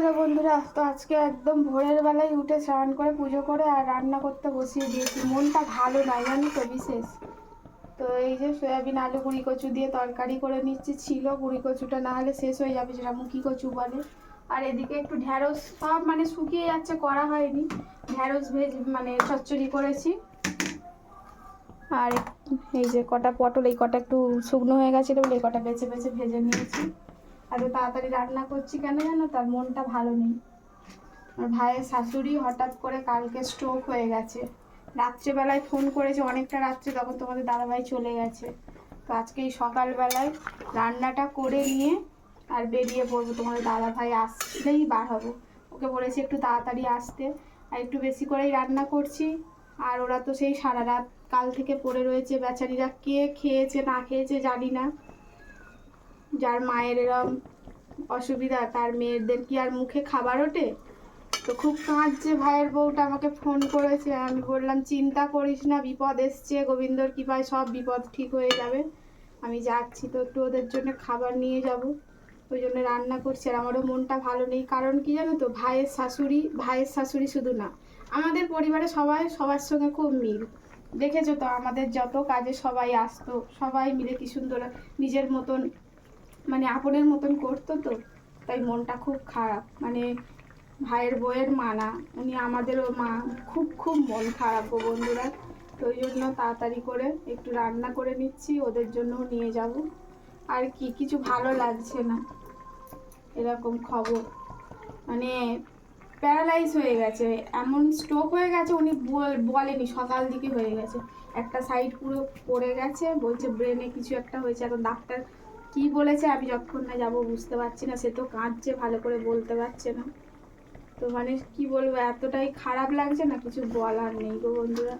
Hello বন্ধুরা, তো আজকে একদম ভোরের বেলায় উঠে স্নান করে পুজো করে আর রান্না করতে বসিয়ে দিয়েছি। মনটা ভালো নাই জানো তো বিশেষ। তো এই যে সয়াবিন, আলু, গুঁড়ি, কচু দিয়ে তরকারি করে নিচ্ছি। ছিল গুঁড়ি, কচুটা না হলে শেষ হয়ে যাবে যেটা মুখি কচু বলে। আর এদিকে একটু ঢ্যাঁড়স সব মানে শুকিয়ে যাচ্ছে, করা হয়নি। ঢ্যাঁড়স ভেজ মানে চচ্চড়ি করেছি। আর এই যে কটা পটল, এই কটা একটু শুকনো হয়ে গেছিল বলে এই কটা বেছে বেছে ভেজে নিয়েছি। এত তাড়াতাড়ি রান্না করছি কেন জানো? তার মনটা ভালো নেই। আমার ভাইয়ের শাশুড়ি হঠাৎ করে কালকে স্ট্রোক হয়ে গেছে। রাত্রেবেলায় ফোন করেছে, অনেকটা রাত্রে তখন তোমাদের দাদাভাই চলে গেছে। তো আজকে এই সকালবেলায় রান্নাটা করে নিয়ে আর বেরিয়ে পড়ব। তোমাদের দাদাভাই আসলেই বার হব। ওকে বলেছি একটু তাড়াতাড়ি আসতে। আর একটু বেশি করেই রান্না করছি। আর ওরা তো সেই সারা রাত কাল থেকে পড়ে রয়েছে। বেচারিরা কে খেয়েছে, না খেয়েছে জানি না। যার মায়ের এরম অসুবিধা, তার মেয়েদের কি আর মুখে খাবার ওঠে? তো খুব কাঁদছে ভাইয়ের বউটা, আমাকে ফোন করেছে। আমি বললাম, চিন্তা করিস না, বিপদ এসছে, গোবিন্দর কৃপায় সব বিপদ ঠিক হয়ে যাবে। আমি যাচ্ছি তো একটু ওদের জন্য খাবার নিয়ে যাব। ওই জন্য রান্না করছি, আর আমারও মনটা ভালো নেই। কারণ কি জানো তো, ভাইয়ের শাশুড়ি ভাইয়ের শাশুড়ি শুধু না, আমাদের পরিবারে সবাই সবার সঙ্গে খুব মিল। দেখেছ তো, আমাদের যত কাজে সবাই আসতো, সবাই মিলে কি সুন্দর নিজের মতন মানে আপনের মতন করতো তো, তাই মনটা খুব খারাপ। মানে ভাইয়ের বইয়ের মা না, উনি আমাদেরও মা, খুব খুব মন খারাপ গো বন্ধুরা। তো ওই জন্য তাড়াতাড়ি করে একটু রান্না করে নিচ্ছি, ওদের জন্যও নিয়ে যাব। আর কি, কিছু ভালো লাগছে না। এরকম খবর। মানে প্যারালাইজ হয়ে গেছে, এমন স্ট্রোক হয়ে গেছে, উনি বল- বলেনি, সকাল দিকে হয়ে গেছে। একটা সাইড পুরো পড়ে গেছে, বলছে ব্রেনে কিছু একটা হয়েছে, এখন ডাক্তার কি বলেছে? আমি যতক্ষণ না যাব বুঝতে পারছি না। সে তো কাঁদছে, ভালো করে বলতে পারছে না। তো মানে কি বলব, এতটাই খারাপ লাগছে না? কিছু বলার নেই গো বন্ধুরা।